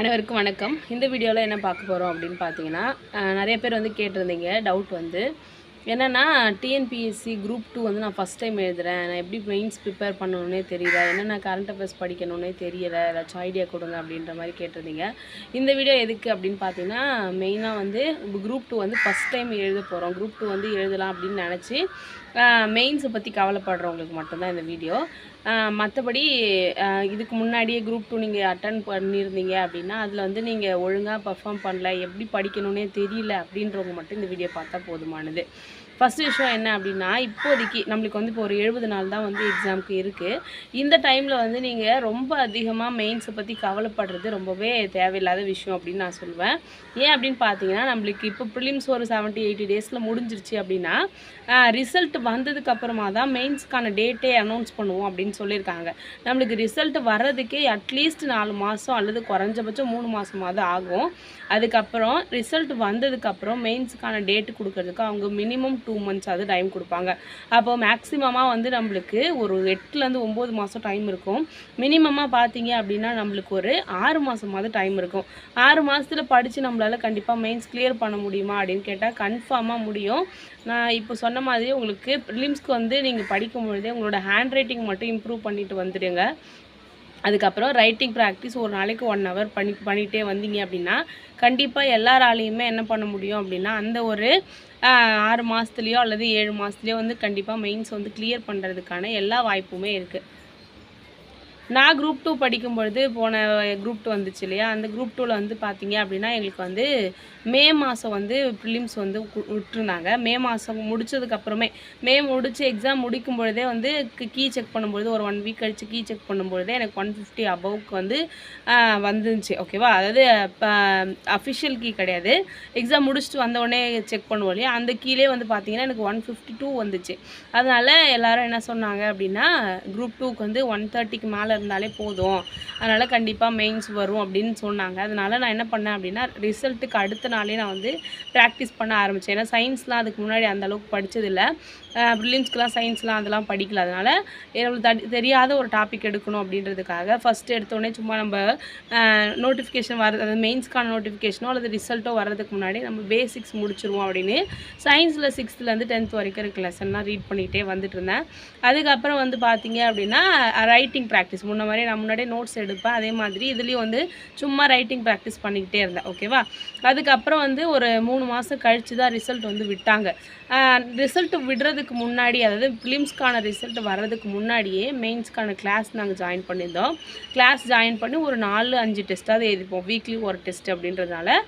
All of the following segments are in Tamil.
அனைவருக்கும் வணக்கம். இந்த வீடியோவில் என்ன பார்க்க போகிறோம் அப்படின்னு பார்த்தீங்கன்னா நிறைய பேர் வந்து கேட்டிருந்தீங்க. டவுட் வந்து. என்னென்னா டிஎன்பிஎஸ்சி குரூப் டூ வந்து நான் ஃபஸ்ட் டைம் எழுதுகிறேன் நான் எப்படி மெயின்ஸ் ப்ரிப்பேர் பண்ணணுன்னே தெரியல. என்னென்ன கரண்ட் அஃபேர்ஸ் படிக்கணுன்னே தெரியல. ஏதாச்சும் ஐடியா கொடுங்க அப்படின்ற மாதிரி கேட்டிருந்தீங்க. இந்த வீடியோ எதுக்கு அப்படின்னு பார்த்தீங்கன்னா மெயினாக வந்து குரூப் டூ வந்து ஃபஸ்ட் டைம் எழுத போகிறோம் குரூப் டூ வந்து எழுதலாம் அப்படின்னு நினச்சி மெயின்ஸை பற்றி கவலைப்படுறவங்களுக்கு மட்டும்தான் இந்த வீடியோ மற்றபடி இதுக்கு முன்னாடியே குரூப் டூ நீங்கள் அட்டன் பண்ணியிருந்தீங்க அப்படின்னா அதில் வந்து நீங்கள் ஒழுங்காக பர்ஃபார்ம் பண்ணல எப்படி படிக்கணும்னே தெரியல அப்படின்றவங்க மட்டும் இந்த வீடியோ பார்த்தா போதுமானது. ஃபஸ்ட்டு விஷயம் என்ன அப்படின்னா இப்போதைக்கு நம்மளுக்கு வந்து இப்போ ஒரு எழுபது நாள் தான் வந்து எக்ஸாமுக்கு இருக்குது இந்த டைமில் வந்து நீங்கள் ரொம்ப அதிகமாக மெயின்ஸை பற்றி கவலைப்படுறது ரொம்பவே தேவையில்லாத விஷயம் அப்படின்னு நான் சொல்லுவேன். ஏன் அப்படின்னு பார்த்தீங்கன்னா நம்மளுக்கு இப்போ ப்ரிலிம்ஸ் ஒரு செவன்ட்டி எயிட்டி டேஸில் முடிஞ்சிருச்சு அப்படின்னா ரிசல்ட் வந்ததுக்கப்புறமா தான் மெயின்ஸ்க்கான டேட்டே அனௌன்ஸ் பண்ணுவோம் அப்படின்னு சொல்லியிருக்காங்க. நம்மளுக்கு ரிசல்ட் வர்றதுக்கே அட்லீஸ்ட் நாலு மாதம் அல்லது குறைஞ்சபட்சம் மூணு மாதமாவது ஆகும். அதுக்கப்புறம் ரிசல்ட் வந்ததுக்கப்புறம் மெயின்ஸுக்கான டேட்டு கொடுக்கறதுக்கு அவங்க மினிமம் டூ மந்த்ஸ் அது டைம் கொடுப்பாங்க. அப்போ மேக்ஸிமமாக வந்து நம்மளுக்கு ஒரு எட்டுலேருந்து ஒம்பது மாதம் டைம் இருக்கும். மினிமமாக பார்த்தீங்க அப்படின்னா நம்மளுக்கு ஒரு ஆறு மாதமாவது டைம் இருக்கும். ஆறு மாதத்தில் படித்து நம்மளால் கண்டிப்பாக மெயின்ஸ் கிளியர் பண்ண முடியுமா அப்படின்னு கேட்டால் கன்ஃபார்மாக முடியும். நான் இப்போ சொன்ன மாதிரி உங்களுக்கு ப்ரிலிம்ஸ்க்கு வந்து நீங்கள் படிக்கும் பொழுதே உங்களோட ஹேண்ட் ரைட்டிங் மட்டும் இம்ப்ரூவ் பண்ணிட்டு வந்துடுங்க. அதுக்கப்புறம் ரைட்டிங் ப்ராக்டிஸ் ஒரு நாளைக்கு ஒன் ஹவர் பண்ணி பண்ணிகிட்டே வந்தீங்க அப்படின்னா கண்டிப்பாக எல்லாராலையுமே என்ன பண்ண முடியும் அப்படின்னா அந்த ஒரு ஆறு மாதத்துலேயோ அல்லது ஏழு மாதத்துலேயோ வந்து கண்டிப்பாக மெயின்ஸ் வந்து கிளியர் பண்ணுறதுக்கான எல்லா வாய்ப்புமே இருக்குது நான் குரூப் டூ படிக்கும் பொழுது போன குரூப் டூ வந்துச்சு இல்லையா? அந்த குரூப் டூவில் வந்து பார்த்தீங்க அப்படின்னா எங்களுக்கு வந்து மே மாதம் வந்து ப்ரிலிம்ஸ் வந்து விட்டுருந்தாங்க மே மாதம் முடிச்சதுக்கப்புறமே மே முடித்து எக்ஸாம் முடிக்கும் பொழுதே வந்து கீ செக் பண்ணும்பொழுது ஒரு ஒன் வீக் கழித்து கீ செக் பண்ணும்பொழுதே எனக்கு ஒன் ஃபிஃப்டி அபவுக்கு வந்து வந்துருந்துச்சு. ஓகேவா அதாவது அஃபிஷியல் கீ கிடையாது. எக்ஸாம் முடிச்சுட்டு வந்த உடனே செக் பண்ணுவோம் இல்லையா? அந்த கீழே வந்து பார்த்தீங்கன்னா எனக்கு ஒன் ஃபிஃப்டி டூ வந்துச்சு. அதனால் எல்லாரும் என்ன சொன்னாங்க அப்படின்னா குரூப் டூக்கு வந்து ஒன் தேர்ட்டிக்கு மேலே இருந்தாலே போதும். அதனால் கண்டிப்பாக மெயின்ஸ் வரும் அப்படின்னு சொன்னாங்க. அதனால் நான் என்ன பண்ணேன் அப்படின்னா ரிசல்ட்டுக்கு அடுத்த நாளே நான் வந்து ப்ராக்டிஸ் பண்ண ஆரம்பித்தேன் ஏன்னா சயின்ஸ்லாம் அதுக்கு முன்னாடி அந்தளவுக்கு படித்ததில்லை படித்ததில்ல சயின்ஸ்லாம் அதெல்லாம் படிக்கல. அதனால் எனக்கு தெரியாத ஒரு டாபிக் எடுக்கணும் அப்படின்றதுக்காக ஃபஸ்ட்டு எடுத்தோடனே சும்மா நம்ம நோட்டிஃபிகேஷன் வர்றது அதாவது மெயின்ஸ்க்கான நோட்டிஃபிகேஷனோ அல்லது ரிசல்ட்டோ வர்றதுக்கு முன்னாடி நம்ம பேசிக்ஸ் முடிச்சிருவோம் அப்படின்னு சயின்ஸில் சிக்ஸ்த்துலேருந்து டென்த் வரைக்கும் இருக்க லெசன்லாம் ரீட் பண்ணிகிட்டே வந்துட்டு இருந்தேன். அதுக்கப்புறம் வந்து பார்த்தீங்க அப்படின்னா ரைட்டிங் ப்ராக்டிஸ் முன்ன மாதிரி நான் முன்னாடியே நோட்ஸ் எடுப்பேன். அதே மாதிரி இதுலேயும் வந்து சும்மா ரைட்டிங் ப்ராக்டிஸ் பண்ணிக்கிட்டே இருந்தேன். ஓகேவா அதுக்கப்புறம் வந்து ஒரு மூணு மாதம் கழித்து தான் ரிசல்ட் வந்து விட்டாங்க. ரிசல்ட் விடுறதுக்கு முன்னாடி அதாவது ஃபிலிம்ஸ்க்கான ரிசல்ட் வர்றதுக்கு முன்னாடியே மெயின்ஸ்க்கான கிளாஸ் நாங்கள் ஜாயின் பண்ணியிருந்தோம். கிளாஸ் ஜாயின் பண்ணி ஒரு நாலு அஞ்சு டெஸ்ட்டாவது எழுதிப்போம். வீக்லி ஒரு டெஸ்ட் அப்படின்றதுனால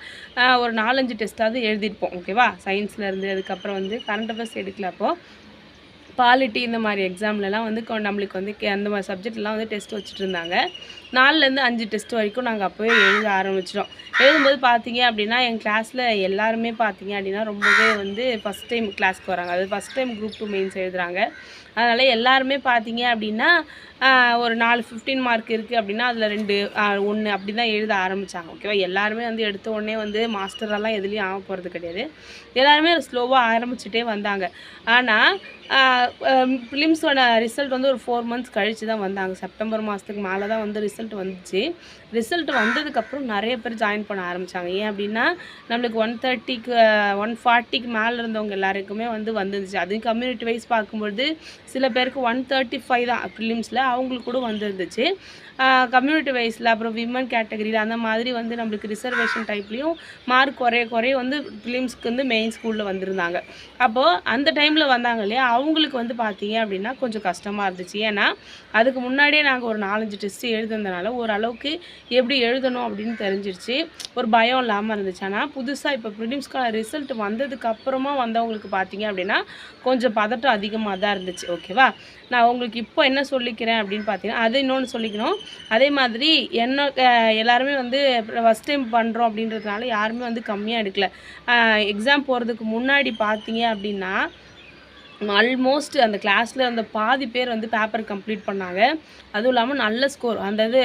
ஒரு நாலஞ்சு டெஸ்ட்டாவது எழுதிருப்போம் ஓகேவா சயின்ஸில் இருந்து அதுக்கப்புறம் வந்து கரண்ட் அஃபேர்ஸ் எடுக்கல அப்போது பாலிட்டி இந்த மாதிரி எக்ஸாம்லலாம் வந்து நம்மளுக்கு வந்து கே- அந்த மாதிரி சப்ஜெக்ட்லாம் வந்து டெஸ்ட் வச்சுட்டு இருந்தாங்க. நாலுலேருந்து அஞ்சு டெஸ்ட் வரைக்கும் நாங்கள் அப்போவே எழுத ஆரம்பிச்சிட்டோம். எழுதும்போது பார்த்தீங்க அப்படின்னா என் கிளாஸில் எல்லாருமே பார்த்தீங்க அப்படின்னா ரொம்பவே வந்து ஃபஸ்ட் டைம் கிளாஸ்க்கு வராங்க. அது first time group two mains எழுதுகிறாங்க அதனால் எல்லாருமே பார்த்தீங்க அப்படின்னா ஒரு நாலு ஃபிஃப்டீன் மார்க் இருக்குது அப்படின்னா அதில் ரெண்டு ஒன்று அப்படி தான் எழுத ஆரம்பித்தாங்க ஓகேவா எல்லாருமே வந்து எடுத்த உடனே வந்து மாஸ்டரெல்லாம் எதுலேயும் ஆக போகிறது கிடையாது. எல்லாருமே ஸ்லோவாக ஆரம்பிச்சுட்டே வந்தாங்க. ஆனால் ஃபிலிம்ஸோட ரிசல்ட் வந்து ஒரு ஃபோர் மந்த்ஸ் கழித்து தான் வந்தாங்க. செப்டம்பர் மாதத்துக்கு மேலே தான் வந்து ரிசல்ட் வந்துச்சு. ரிசல்ட் வந்ததுக்கப்புறம் நிறைய பேர் ஜாயின் பண்ண ஆரம்பித்தாங்க ஏன் அப்படின்னா நம்மளுக்கு ஒன் தேர்ட்டிக்கு ஒன் ஃபார்ட்டிக்கு மேலே இருந்தவங்க எல்லாருக்குமே வந்து வந்துருந்துச்சு. அதுவும் கம்யூனிட்டி வைஸ் பார்க்கும்பொழுது சில பேருக்கு ஒன் தேர்ட்டி ஃபைவ் தான் ஃபிலிம்ஸில் அவங்களுக்கு கூட வந்துருந்துச்சு. கம்யூனிட்டி வைஸில் அப்புறம் விமன் கேட்டகரியில் அந்த மாதிரி வந்து நம்மளுக்கு ரிசர்வேஷன் டைப்லேயும் மார்க் குறைய குறைய வந்து ஃபிலிம்ஸ்க்கு வந்து மெயின் ஸ்கூலில் வந்திருந்தாங்க. அப்போது அந்த டைமில் வந்தாங்க இல்லையா? அவங்களுக்கு வந்து பார்த்தீங்க அப்படின்னா கொஞ்சம் கஷ்டமாக இருந்துச்சு. ஏன்னா அதுக்கு முன்னாடியே நாங்கள் ஒரு நாலஞ்சு டெஸ்ட்டு எழுதுனதுனால ஓரளவுக்கு எப்படி எழுதணும் அப்படின்னு தெரிஞ்சிருச்சு. ஒரு பயம் இல்லாமல் இருந்துச்சு. ஆனால் புதுசாக இப்போ ப்ரிலிம்ஸ்க்கான ரிசல்ட் வந்ததுக்கு அப்புறமா வந்தவங்களுக்கு பார்த்தீங்க அப்படின்னா கொஞ்சம் பதட்டம் அதிகமாக தான் இருந்துச்சு ஓகேவா நான் உங்களுக்கு இப்போ என்ன சொல்லிக்கிறேன் அப்படின்னு பார்த்தீங்கன்னா அது இன்னொன்று சொல்லிக்கணும். அதே மாதிரி என்ன எல்லாருமே வந்து ஃபஸ்ட் டைம் பண்ணுறோம் அப்படின்றதுனால யாருமே வந்து கம்மியாக எடுக்கலை. எக்ஸாம் போகிறதுக்கு முன்னாடி பார்த்தீங்க அப்படின்னா ஆல்மோஸ்ட் அந்த கிளாஸில் அந்த பாதி பேர் வந்து பேப்பர் கம்ப்ளீட் பண்ணாங்க. அதுவும் இல்லாமல் நல்ல ஸ்கோர் அந்த இது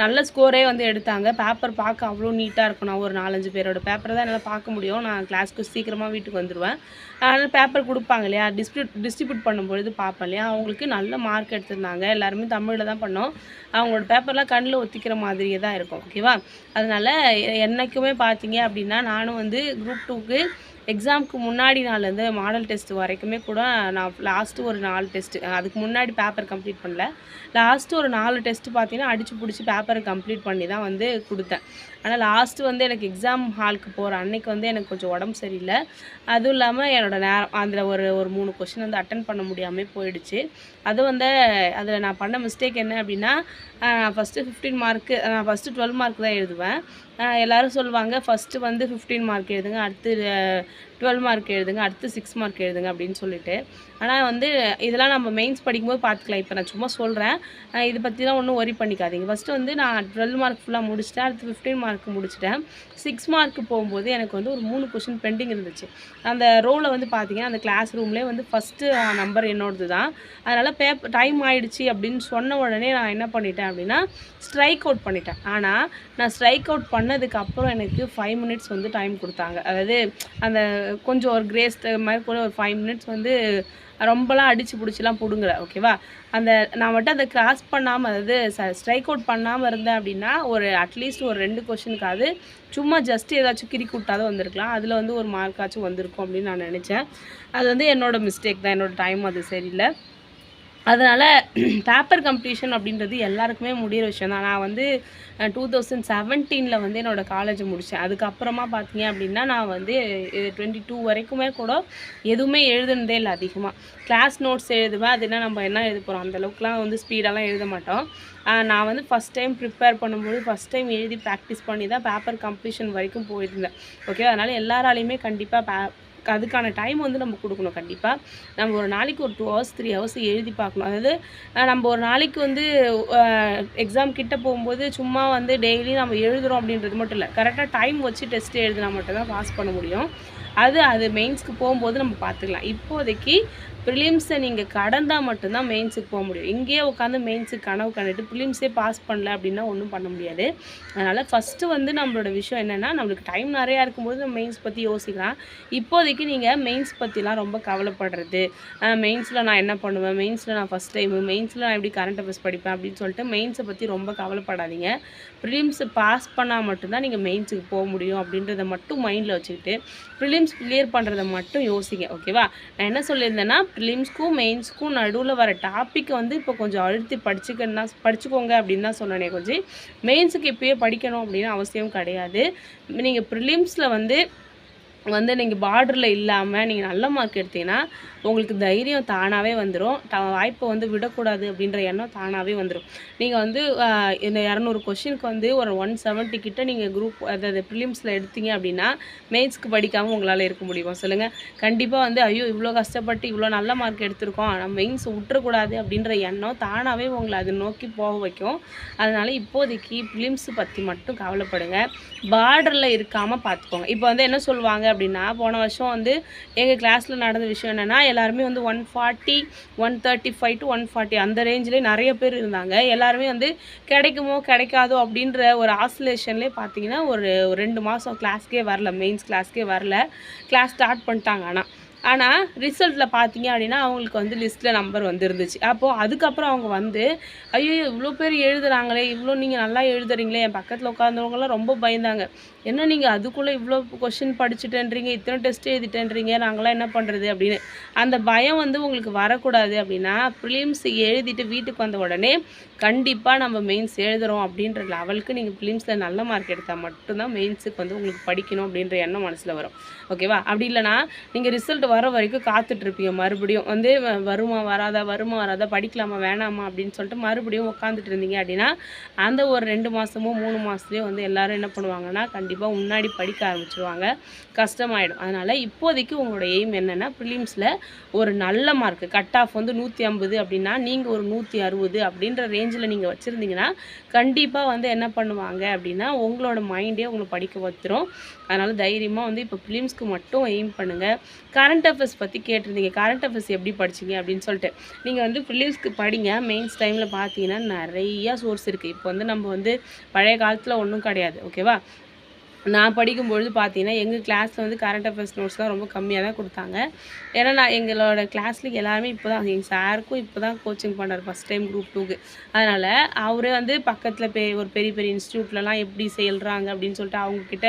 நல்ல ஸ்கோரே வந்து எடுத்தாங்க. பேப்பர் பார்க்க அவ்வளோ நீட்டாக இருக்கும். நான் ஒரு நாலஞ்சு பேரோட பேப்பரை தான் என்னால் பார்க்க முடியும். நான் கிளாஸ்க்கு சீக்கிரமாக வீட்டுக்கு வந்துடுவேன் அதனால் பேப்பர் கொடுப்பாங்க இல்லையா? டிஸ்ட்ரிபியூட் டிஸ்ட்ரிபியூட் பண்ணும்பொழுது பார்ப்பேன் இல்லையா? அவங்களுக்கு நல்ல மார்க் எடுத்திருந்தாங்க. எல்லாருமே தமிழில் தான் பண்ணோம். அவங்களோட பேப்பர்லாம் கண்ணில் ஒத்திக்கிற மாதிரியே தான் இருக்கும். ஓகேவா அதனால் என்றைக்குமே பார்த்தீங்க அப்படின்னா நானும் வந்து குரூப் டூக்கு எக்ஸாமுக்கு முன்னாடி நாள்லேருந்து மாடல் டெஸ்ட் வரைக்குமே கூட நான் லாஸ்ட்டு ஒரு நாலு டெஸ்ட்டு அதுக்கு முன்னாடி பேப்பர் கம்ப்ளீட் பண்ணல. லாஸ்ட்டு ஒரு நாலு டெஸ்ட்டு பார்த்தீங்கன்னா அடித்து பிடிச்சி பேப்பரை கம்ப்ளீட் பண்ணி தான் வந்து கொடுத்தேன். ஆனால் லாஸ்ட்டு வந்து எனக்கு எக்ஸாம் ஹாலுக்கு போகிற அன்னைக்கு வந்து எனக்கு கொஞ்சம் உடம்பு சரியில்லை. அதுவும் இல்லாமல் என்னோடய நேரம் அதில் ஒரு ஒரு மூணு கொஷின் வந்து அட்டன் பண்ண முடியாமல் போயிடுச்சு. அது வந்து அதில் நான் பண்ண மிஸ்டேக் என்ன அப்படின்னா ஃபஸ்ட்டு ஃபிஃப்டீன் மார்க்கு நான் ஃபஸ்ட்டு டுவெல் மார்க் தான் எழுதுவேன். எல்லாரும் சொல்லுவாங்க ஃபஸ்ட்டு வந்து ஃபிஃப்டீன் மார்க் எழுதுங்க அடுத்து டுவெல் மார்க் எழுதுங்க அடுத்து சிக்ஸ் மார்க் எழுதுங்க அப்படின்னு சொல்லிட்டு. ஆனால் வந்து இதெல்லாம் நம்ம மெயின்ஸ் படிக்கும்போது பார்த்துக்கலாம் இப்போ நான் சும்மா சொல்கிறேன் இதை பற்றிலாம் ஒன்றும் ஒரி பண்ணிக்காதீங்க. ஃபஸ்ட்டு வந்து நான் டுவெல் மார்க் ஃபுல்லாக முடிச்சிட்டேன். அடுத்து ஃபிஃப்டீன் மார்க் முடிச்சிட்டேன். சிக்ஸ் மார்க் போகும்போது எனக்கு வந்து ஒரு மூணு கொஷின் பெண்டிங் இருந்துச்சு. அந்த ரோவில் வந்து பார்த்தீங்கன்னா அந்த கிளாஸ் ரூம்லேயே வந்து ஃபஸ்ட்டு நம்பர் என்னோடது தான். அதனால் பேப்பர் டைம் ஆகிடுச்சு அப்படின்னு சொன்ன உடனே நான் என்ன பண்ணிட்டேன் அப்படின்னா ஸ்ட்ரைக் அவுட் பண்ணிட்டேன். ஆனால் நான் ஸ்ட்ரைக் அவுட் பண்ணதுக்கு அப்புறம் எனக்கு ஃபைவ் மினிட்ஸ் வந்து டைம் கொடுத்தாங்க. அதாவது அந்த கொஞ்சம் ஒரு கிரேஸ் மாதிரி கூட ஒரு ஃபைவ் மினிட்ஸ் வந்து ரொம்பலாம் அடித்து பிடிச்சிலாம் பிடுங்கல ஓகேவா அந்த நான் மட்டும் அதை கிராஸ் பண்ணாமல் அதாவது ஸ்ட்ரைக் அவுட் பண்ணாமல் இருந்தேன் அப்படின்னா ஒரு அட்லீஸ்ட் ஒரு ரெண்டு கொஷனுக்காவது சும்மா ஜஸ்ட் ஏதாச்சும் கிரிக்கி விட்டாதான் வந்திருக்கலாம். அதில் வந்து ஒரு மார்க்காச்சும் வந்திருக்கும் அப்படின்னு நான் நினச்சேன். அது வந்து என்னோடய மிஸ்டேக் தான். என்னோட டைம் அது சரியில்லை. அதனால் பேப்பர் கம்ப்ளீஷன் அப்படின்றது எல்லாருக்குமே முடிகிற விஷயம் தான். நான் வந்து டூ தௌசண்ட் செவன்டீனில் வந்து என்னோடய காலேஜ் முடித்தேன் அதுக்கப்புறமா பார்த்தீங்க அப்படின்னா நான் வந்து டுவெண்ட்டி டூ வரைக்குமே கூட எதுவுமே எழுதுனதே இல்லை அதிகமாக கிளாஸ் நோட்ஸ் எழுதுவேன். அது என்ன நம்ம என்ன எழுத போகிறோம் அந்தளவுக்குலாம் வந்து ஸ்பீடெல்லாம் எழுத மாட்டோம். நான் வந்து ஃபஸ்ட் டைம் ப்ரிப்பேர் பண்ணும்போது ஃபஸ்ட் டைம் எழுதி ப்ராக்டிஸ் பண்ணி தான் பேப்பர் கம்ப்ளீஷன் வரைக்கும் போயிருந்தேன். ஓகே அதனால் எல்லாராலையுமே கண்டிப்பாக பே அதுக்கான டைம் வந்து நம்ம கொடுக்கணும் கண்டிப்பாக நம்ம ஒரு நாளைக்கு ஒரு டூ ஹவர்ஸ் த்ரீ ஹவர்ஸ் எழுதி பார்க்கணும். அதாவது நம்ம ஒரு நாளைக்கு வந்து எக்ஸாம் கிட்ட போகும்போது சும்மா வந்து டெய்லி நம்ம எழுதுறோம் அப்படின்றது மட்டும் இல்லை. கரெக்டாக டைம் வச்சு டெஸ்ட் எழுதினா மட்டும்தான் பாஸ் பண்ண முடியும். அது அது மெயின்ஸ்க்கு போகும்போது நம்ம பார்த்துக்கலாம். இப்போதைக்கு ப்ரிலிம்ஸை நீங்கள் கடந்தால் மட்டும்தான் மெயின்ஸுக்கு போக முடியும். இங்கேயே உட்காந்து மெயின்ஸுக்கு கனவு கண்டுட்டு ப்ரிலிம்ஸே பாஸ் பண்ணல அப்படின்னா ஒன்றும் பண்ண முடியாது. அதனால் ஃபஸ்ட்டு வந்து நம்மளோட விஷயம் என்னென்னா நம்மளுக்கு டைம் நிறையா இருக்கும்போது நம்ம மெயின்ஸ் பற்றி யோசிக்கலாம். இப்போதைக்கு நீங்கள் மெயின்ஸ் பற்றிலாம் ரொம்ப கவலைப்படுறது. மெயின்ஸில் நான் என்ன பண்ணுவேன்? மெயின்ஸில் நான் ஃபஸ்ட் டைம் மெயின்ஸில் நான் எப்படி கரண்ட் அஃபேர்ஸ் படிப்பேன் அப்படின்னு சொல்லிட்டு மெயின்ஸை பற்றி ரொம்ப கவலைப்படாதீங்க. ப்ரிலிம்ஸை பாஸ் பண்ணால் மட்டும்தான் நீங்கள் மெயின்ஸுக்கு போக முடியும் அப்படின்றத மட்டும் மைண்டில் வச்சுக்கிட்டு ப்ரிலிம்ஸ் கிளியர் பண்ணுறத மட்டும் யோசிங்க ஓகேவா நான் என்ன சொல்லியிருந்தேன்னா ப்ரிலிம்ஸ்க்கும் மெயின்ஸ்க்கும் நடுவில் வர டாப்பிக்கை வந்து இப்போ கொஞ்சம் அழுத்தி படிச்சுக்கன்னா படிச்சுக்கோங்க அப்படின்னு தான் சொன்னேனே கொஞ்சம் மெயின்ஸுக்கு இப்போயே படிக்கணும் அப்படின்னு அவசியம் கிடையாது. நீங்கள் ப்ரிலிம்ஸில் வந்து வந்து நீங்கள் பார்டரில் இல்லாமல் நீங்கள் நல்ல மார்க் எடுத்தீங்கன்னா உங்களுக்கு தைரியம் தானாகவே வந்துடும் த வாய்ப்பை வந்து விடக்கூடாது அப்படின்ற எண்ணம் தானாகவே வந்துடும் நீங்கள் வந்து இந்த இரநூறு கொஷினுக்கு வந்து ஒரு ஒன் செவன்ட்டி கிட்ட நீங்கள் குரூப் அதாவது ப்ரிலிம்ஸில் எடுத்தீங்க அப்படின்னா மெயின்ஸ்க்கு படிக்காமல் உங்களால் இருக்க முடியுமா? சொல்லுங்கள் கண்டிப்பாக வந்து ஐயோ இவ்வளோ கஷ்டப்பட்டு இவ்வளோ நல்ல மார்க் எடுத்திருக்கோம். நம்ம மெயின்ஸ் விட்டுறக்கூடாது அப்படின்ற எண்ணம் தானாகவே உங்களை அதை நோக்கி போக வைக்கும். அதனால் இப்போதைக்கு ப்ரிலிம்ஸ் பற்றி மட்டும் கவலைப்படுங்க. பார்டரில் இருக்காமல் பார்த்துக்கோங்க. இப்போ வந்து என்ன சொல்லுவாங்க அப்படின்னா போன வருஷம் வந்து எங்கள் கிளாஸில் நடந்த விஷயம் என்னென்னா எல்லாருமே வந்து one forty one thirty five to one forty அந்த ரேஞ்சிலே நிறைய பேர் இருந்தாங்க. எல்லாருமே வந்து கிடைக்குமோ கிடைக்காதோ அப்படின்ற ஒரு ஆசிலேஷன்லேயே பார்த்தீங்கன்னா ஒரு ரெண்டு மாதம் கிளாஸ்க்கே வரல மெயின்ஸ் கிளாஸ்க்கே வரல. கிளாஸ் ஸ்டார்ட் பண்ணிட்டாங்க ஆனால் ஆனால் ரிசல்ட்டில் பார்த்தீங்க அப்படின்னா அவங்களுக்கு வந்து லிஸ்ட்டில் நம்பர் வந்துருந்துச்சு. அப்போது அதுக்கப்புறம் அவங்க வந்து ஐயோ இவ்வளோ பேர் எழுதுறாங்களே இவ்வளோ நீங்கள் நல்லா எழுதுறீங்களே என் பக்கத்தில் உட்காந்தவங்களாம் ரொம்ப பயந்தாங்க. என்ன நீங்கள் அதுக்குள்ளே இவ்வளோ கொஷின் படிச்சுட்டேன்றீங்க இத்தனை டெஸ்ட் எழுதிட்டேன்றீங்க நாங்களாம் என்ன பண்ணுறது அப்படின்னு. அந்த பயம் வந்து உங்களுக்கு வரக்கூடாது அப்படின்னா ப்ரிலிம்ஸ் எழுதிட்டு வீட்டுக்கு வந்த உடனே கண்டிப்பாக நம்ம மெயின்ஸ் எழுதுகிறோம் அப்படின்ற லெவலுக்கு நீங்கள் ப்ரிலிம்ஸில் நல்ல மார்க் எடுத்தால் மட்டும்தான் மெயின்ஸுக்கு வந்து உங்களுக்கு படிக்கணும் அப்படின்ற எண்ணம் மனசில் வரும். ஓகேவா அப்படி இல்லைனா நீங்கள் ரிசல்ட் வர வரைக்கும் காத்துட்ருப்பீங்க மறுபடியும் வந்து வ- வருமா வராதா வருமா வராதா படிக்கலாமா வேணாமா அப்படின்னு சொல்லிட்டு மறுபடியும் உட்காந்துட்டு இருந்தீங்க அப்படின்னா அந்த ஒரு ரெண்டு மாதமோ மூணு மாதத்துலேயும் வந்து எல்லோரும் என்ன பண்ணுவாங்கன்னா கண்டிப்பாக கண்டிப்பாக முன்னாடி படிக்க ஆரம்பிச்சிருவாங்க. கஷ்டமாயிடும். அதனால் இப்போதைக்கு உங்களோட எய்ம் என்னென்னா ப்ரிலிம்ஸில் ஒரு நல்ல மார்க் கட் ஆஃப் வந்து நூற்றி ஐம்பது அப்படின்னா நீங்கள் ஒரு நூற்றி அறுபது அப்படின்ற ரேஞ்சில் நீங்கள் வச்சுருந்தீங்கன்னா கண்டிப்பாக வந்து என்ன பண்ணுவாங்க அப்படின்னா உங்களோட மைண்டே உங்களை படிக்க வச்சிரும் அதனால் தைரியமாக வந்து இப்போ ப்ரிலிம்ஸ்க்கு மட்டும் எய்ம் பண்ணுங்கள் கரண்ட் அஃபேர்ஸ் பற்றி கேட்டிருந்தீங்க. கரண்ட் அஃபேர்ஸ் எப்படி படிச்சீங்க அப்படின்னு சொல்லிட்டு. நீங்கள் வந்து ப்ரிலிம்ஸ்க்கு படிங்க. மெயின்ஸ் டைமில் பார்த்தீங்கன்னா நிறையா சோர்ஸ் இருக்குது இப்போ வந்து நம்ம வந்து பழைய காலத்தில் ஒன்றும் கிடையாது. ஓகேவா நான் படிக்கும்பொழுது பார்த்தீங்கன்னா எங்கள் கிளாஸில் வந்து கரண்ட் அஃபேர்ஸ் நோட்ஸ் தான் ரொம்ப கம்மியாக தான் கொடுத்தாங்க. ஏன்னா நான் எங்களோட கிளாஸில் எல்லாருமே இப்போ தான் எங்கள் சாருக்கும் இப்போ தான் கோச்சிங் பண்ணுறாரு ஃபஸ்ட் டைம் குரூப் டூக்கு அதனால் அவரே வந்து பக்கத்தில் பெ ஒரு பெரிய பெரிய இன்ஸ்டியூட்லலாம் எப்படி செயல்றாங்க அப்படின்னு சொல்லிட்டு அவங்கக்கிட்ட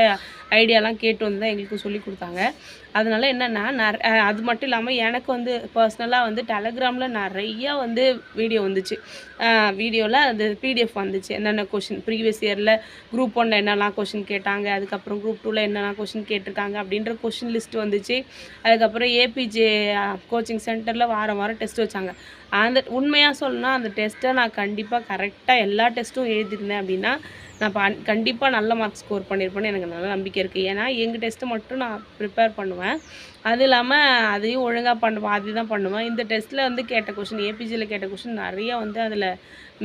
ஐடியாலாம் கேட்டு வந்து தான் எங்களுக்கு சொல்லி கொடுத்தாங்க. அதனால் என்னென்னா நிற அது மட்டும் இல்லாமல் எனக்கு வந்து பர்சனலாக வந்து டெலகிராமில் நிறையா வந்து வீடியோ வந்துச்சு. வீடியோவில் அது பிடிஎஃப் வந்துச்சு. என்னென்ன கொஷின் ப்ரீவியஸ் இயரில் குரூப் ஒன்றில் என்னெல்லாம் கொஷின் கேட்டாங்க அதுக்கப்புறம் குரூப் டூவில் என்னென்ன கொஷின் கேட்டிருக்காங்க அப்படின்ற கொஷின் லிஸ்ட் வந்துச்சு. அதுக்கப்புறம் ஏபிஜே கோச்சிங் சென்டரில் வாரம் வாரம் டெஸ்ட் வச்சாங்க. அந்த உண்மையாக சொல்லணும்னா அந்த டெஸ்ட்டை நான் கண்டிப்பாக கரெக்டாக எல்லா டெஸ்ட்டும் எழுதியிருந்தேன் அப்படின்னா நான் ப கண்டிப்பாக நல்ல மார்க் ஸ்கோர் பண்ணியிருப்பேன்னு எனக்கு நல்ல நம்பிக்கை இருக்குது ஏன்னா எங்கள் டெஸ்ட்டு மட்டும் நான் ப்ரிப்பேர் பண்ணுவேன். அது இல்லாமல் அதையும் ஒழுங்காக பண்ணுவோம் அதுதான் தான் பண்ணுவேன் இந்த டெஸ்ட்டில் வந்து கேட்ட கொஷின் ஏபிஜியில் கேட்ட கொஷின் நிறையா வந்து அதில்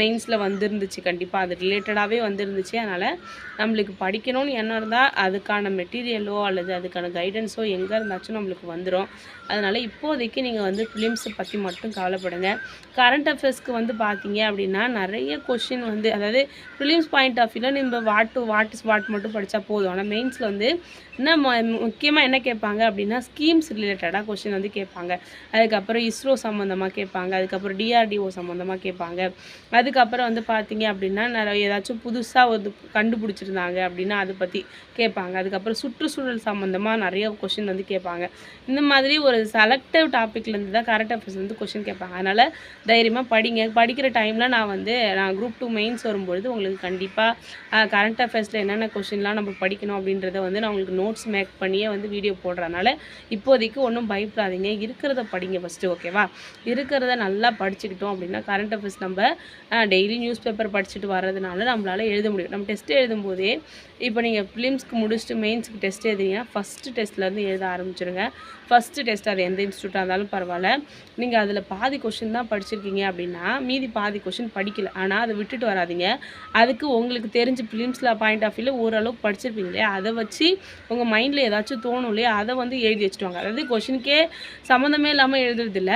மெயின்ஸில் வந்துருந்துச்சு கண்டிப்பாக அது ரிலேட்டடாகவே வந்துருந்துச்சு. அதனால் நம்மளுக்கு படிக்கணும்னு எண்ணம் இருந்தால் அதுக்கான மெட்டீரியலோ அல்லது அதுக்கான கைடன்ஸோ எங்கே இருந்தாச்சும் நம்மளுக்கு வந்துடும் அதனால் இப்போதைக்கு நீங்கள் வந்து ஃபிலிம்ஸை பற்றி மட்டும் கவலைப்படுங்க. கரண்ட் அஃபேர்ஸ்க்கு வந்து பார்த்தீங்க அப்படின்னா நிறைய கொஷின் வந்து அதாவது ஃபிலிம்ஸ் பாயிண்ட் ஆஃப் வியூவில் நம்ம what to what is what மட்டும் படித்தா போதும். ஆனால் மெயின்ஸில் வந்து என்ன முக்கியமாக என்ன கேட்பாங்க அப்படின்னா ஸ்கீம்ஸ் ரிலேட்டடாக கொஷின் வந்து கேட்பாங்க. அதுக்கப்புறம் இஸ்ரோ சம்மந்தமாக கேட்பாங்க. அதுக்கப்புறம் டிஆர்டிஓ சம்மந்தமாக கேட்பாங்க. அதுக்கப்புறம் வந்து பார்த்தீங்க அப்படின்னா நிறைய ஏதாச்சும் புதுசாக ஒரு கண்டுபிடிச்சிருந்தாங்க அப்படின்னா அதை பற்றி கேட்பாங்க. அதுக்கப்புறம் சுற்றுச்சூழல் சம்மந்தமாக நிறைய கொஷின் வந்து கேட்பாங்க. இந்த மாதிரி ஒரு செலக்டிவ் டாப்பிக்லேருந்து தான் கரண்ட் அஃபேர்ஸ் வந்து கொஷின் கேட்பாங்க. அதனால் தைரியமாக படிங்க. படிக்கிற டைமில் நான் வந்து நான் குரூப் டூ மெயின்ஸ் வரும்பொழுது உங்களுக்கு கண்டிப்பாக கரண்ட் அஃபேர்ஸில் என்னென்ன கொஷின்லாம் நம்ம படிக்கணும் அப்படின்றத வந்து நான் உங்களுக்கு நோட்ஸ் மேக் பண்ணியே வந்து வீடியோ போடுறதுனால இப்போதைக்கு ஒன்றும் பயப்படாதீங்க. இருக்கிறத படிங்க ஃபஸ்ட்டு ஓகேவா இருக்கிறத நல்லா படிச்சுக்கிட்டோம் அப்படின்னா கரண்ட் அஃபேர்ஸ் நம்ம டெய்லி நியூஸ் பேப்பர் படிச்சுட்டு வர்றதுனால நம்மளால் எழுத முடியும். நம்ம டெஸ்ட்டு எழுதும்போதே இப்போ நீங்கள் ஃபிலிம்ஸ்க்கு முடிச்சுட்டு மெயின்ஸுக்கு டெஸ்ட் எழுதுறீங்கன்னா ஃபஸ்ட்டு டெஸ்ட்லேருந்து எழுத ஆரம்பிச்சிருங்க. ஃபஸ்ட்டு டெஸ்ட் அது எந்த இன்ஸ்டியூட்டாக இருந்தாலும் பரவாயில்ல. நீங்கள் அதில் பாதி கொஷின் தான் படிச்சிருக்கீங்க அப்படின்னா மீதி பாதி கொஷின் படிக்கல. ஆனால் அதை விட்டுட்டு வராதீங்க. அதுக்கு உங்களுக்கு தெரிஞ்ச ஃபிலிம்ஸில் பாயிண்ட் ஆஃப் வியூவில் ஓரளவுக்கு படிச்சிருப்பீங்க இல்லையா? அதை வச்சு உங்கள் மைண்டில் ஏதாச்சும் தோணும் இல்லையா? அதை வந்து எழுதி வச்சுட்டு வாங்க அதாவது கொஷினுக்கே சம்மந்தமே இல்லாமல் எழுதுறதில்ல.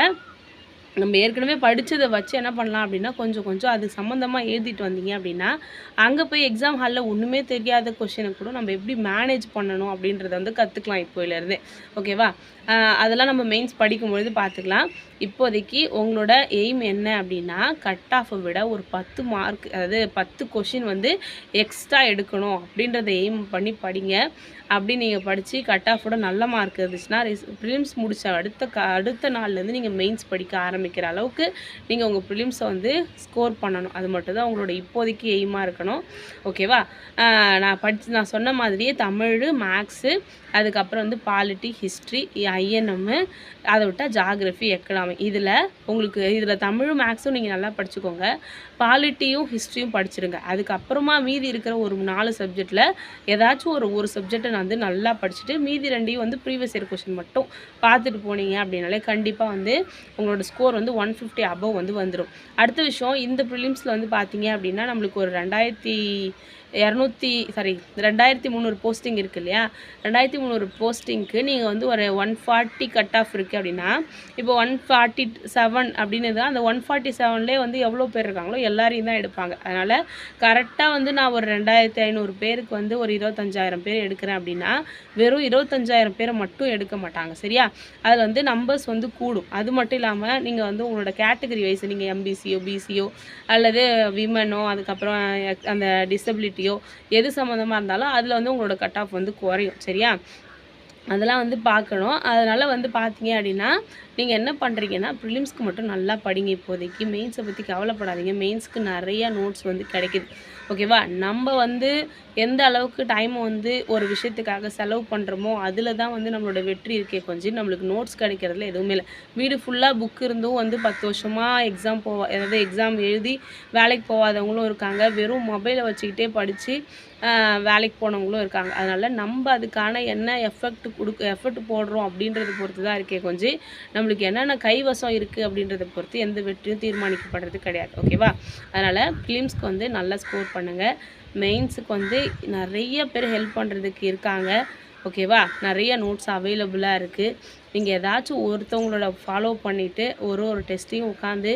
நம்ம ஏற்கனவே படித்ததை வச்சு என்ன பண்ணலாம் அப்படின்னா கொஞ்சம் கொஞ்சம் அது சம்மந்தமாக எழுதிட்டு வந்தீங்க அப்படின்னா அங்கே போய் எக்ஸாம் ஹாலில் ஒன்றுமே தெரியாத கொஷினை கூட நம்ம எப்படி மேனேஜ் பண்ணணும் அப்படின்றத வந்து கற்றுக்கலாம் இப்போலேருந்தே ஓகேவா அதெல்லாம் நம்ம மெயின்ஸ் படிக்கும்பொழுது பார்த்துக்கலாம் இப்போதைக்கு உங்களோட எய்ம் என்ன அப்படின்னா கட் ஆஃபை விட ஒரு பத்து மார்க் அதாவது பத்து கொஷின் வந்து எக்ஸ்ட்ரா எடுக்கணும் அப்படின்றத எய்ம் பண்ணி படிங்க. அப்படி நீங்கள் படித்து கட் ஆஃபோட நல்ல மார்க் இருந்துச்சுன்னா ப்ரிலிம்ஸ் முடித்த அடுத்த க அடுத்த நாள்லேருந்து நீங்கள் மெயின்ஸ் படிக்க ஆரம்பிக்கிற அளவுக்கு நீங்கள் உங்கள் ப்ரிலிம்ஸை வந்து ஸ்கோர் பண்ணணும். அது மட்டும் தான் உங்களோட இப்போதைக்கு எய்மாக இருக்கணும். ஓகேவா நான் படித்து நான் சொன்ன மாதிரியே தமிழ் மேக்ஸு அதுக்கப்புறம் வந்து பாலிட்டி ஹிஸ்ட்ரி ஐஎன்எம்மு அதை விட்டால் ஜாகிரஃபி எக்கனாமி இதில் உங்களுக்கு இதில் தமிழும் மேக்ஸும் நீங்கள் நல்லா படிச்சுக்கோங்க. பாலிட்டியும் ஹிஸ்ட்ரியும் படிச்சிடுங்க அதுக்கப்புறமா மீதி இருக்கிற ஒரு நாலு சப்ஜெக்டில் ஏதாச்சும் ஒரு ஒரு சப்ஜெக்டை நான் வந்து நல்லா படிச்சுட்டு மீதி ரெண்டையும் வந்து ப்ரீவியஸ் இயர் கொஷின் மட்டும் பார்த்துட்டு போனீங்க அப்படின்னாலே கண்டிப்பாக வந்து உங்களோட ஸ்கோர் வந்து ஒன் ஃபிஃப்டி அபவ் வந்து வந்துடும் அடுத்த விஷயம் இந்த ப்ரிலிம்ஸில் வந்து பார்த்தீங்க அப்படின்னா நம்மளுக்கு ஒரு ரெண்டாயிரத்தி இரநூத்தி சாரி ரெண்டாயிரத்தி முந்நூறு போஸ்டிங் இருக்கு இல்லையா? ரெண்டாயிரத்தி முந்நூறு போஸ்டிங்க்கு நீங்கள் வந்து ஒரு ஒன் ஃபார்ட்டி கட் ஆஃப் இருக்குது அப்படின்னா இப்போ ஒன் ஃபார்ட்டி செவன் அப்படின்னு தான் அந்த ஒன் ஃபார்ட்டி செவன்லேயே வந்து எவ்வளோ பேர் இருக்காங்களோ எல்லாரையும் தான் எடுப்பாங்க. அதனால் கரெக்டாக வந்து நான் ஒரு ரெண்டாயிரத்தி ஐநூறு பேருக்கு வந்து ஒரு இருபத்தஞ்சாயிரம் பேர் எடுக்கிறேன் அப்படின்னா வெறும் இருபத்தஞ்சாயிரம் பேரை மட்டும் எடுக்க மாட்டாங்க சரியா? அதில் வந்து நம்பர்ஸ் வந்து கூடும். அது மட்டும் இல்லாமல் நீங்கள் வந்து உங்களோட கேட்டகரி வைஸ் நீங்கள் எம்பிசியோ பிசியோ அல்லது விமனோ அதுக்கப்புறம் அந்த டிசபிலிட்டியோ எது சம்மந்தமாக இருந்தாலும் அதில் வந்து உங்களோட கட் ஆஃப் வந்து குறையும் சரியா? அதெல்லாம் வந்து பார்க்கணும். அதனால் வந்து பார்த்தீங்க அப்படின்னா நீங்கள் என்ன பண்ணுறீங்கன்னா ப்ரிலிம்ஸ்க்கு மட்டும் நல்லா படிங்க இப்போதைக்கு. மெயின்ஸை பற்றி கவலைப்படாதீங்க. மெயின்ஸ்க்கு நிறையா நோட்ஸ் வந்து கிடைக்குது. ஓகேவா நம்ம வந்து எந்த அளவுக்கு டைம் வந்து ஒரு விஷயத்துக்காக செலவு பண்ணுறோமோ அதில் தான் வந்து நம்மளோட வெற்றி இருக்கே கொஞ்சம் நம்மளுக்கு நோட்ஸ் கிடைக்கிறதுல எதுவுமே இல்லை. வீடு ஃபுல்லாக புக் இருந்தும் வந்து பத்து வருஷமாக எக்ஸாம் போவா அதாவது எக்ஸாம் எழுதி வேலைக்கு போகாதவங்களும் இருக்காங்க. வெறும் மொபைலை வச்சுக்கிட்டே படித்து வேலைக்கு போனவங்களும் இருக்காங்க. அதனால் நம்ம அதுக்கான என்ன எஃபெக்ட் கொடுக்க எஃபெக்ட் போடுறோம் அப்படின்றத பொறுத்து தான் இருக்கே கொஞ்சம் நம்மளுக்கு என்னென்ன கைவசம் இருக்குது அப்படின்றத பொறுத்து எந்த வெற்றியும் தீர்மானிக்கப்படுறது கிடையாது. ஓகேவா அதனால் ஃபிலிம்ஸ்க்கு வந்து நல்லா ஸ்கோர் பண்ணுங்கள் மெயின்ஸுக்கு வந்து நிறைய பேர் ஹெல்ப் பண்ணுறதுக்கு இருக்காங்க. ஓகேவா? நிறைய நோட்ஸ் அவைலபிளாக இருக்குது நீங்கள் ஏதாச்சும் ஒருத்தவங்களோட ஃபாலோ பண்ணிவிட்டு ஒரு ஒரு டெஸ்ட்டையும் உட்காந்து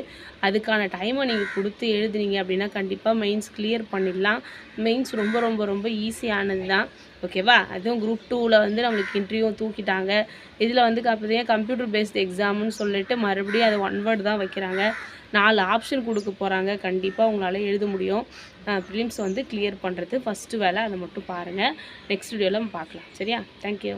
அதுக்கான டைமை நீங்கள் கொடுத்து எழுதுனீங்க அப்படின்னா கண்டிப்பாக மெயின்ஸ் கிளியர் பண்ணிடலாம். மெயின்ஸ் ரொம்ப ரொம்ப ரொம்ப ஈஸியானது தான் ஓகேவா? அதுவும் குரூப் டூவில் வந்து நம்மளுக்கு இன்டர்வியூ தூக்கிட்டாங்க. இதில் வந்து பார்த்தீங்கன்னா கம்ப்யூட்டர் பேஸ்டு எக்ஸாம்னு சொல்லிட்டு மறுபடியும் அது ஒன் வேர்டு தான் வைக்கிறாங்க. நாலு ஆப்ஷன் கொடுக்க போகிறாங்க கண்டிப்பாக உங்களால் எழுத முடியும். ப்ரிலிம்ஸ் வந்து கிளியர் பண்ணுறது ஃபஸ்ட்டு வேலை. அதை மட்டும் பாருங்கள் நெக்ஸ்ட் வீடியோவில் பார்க்கலாம். சரியா? தேங்க்யூ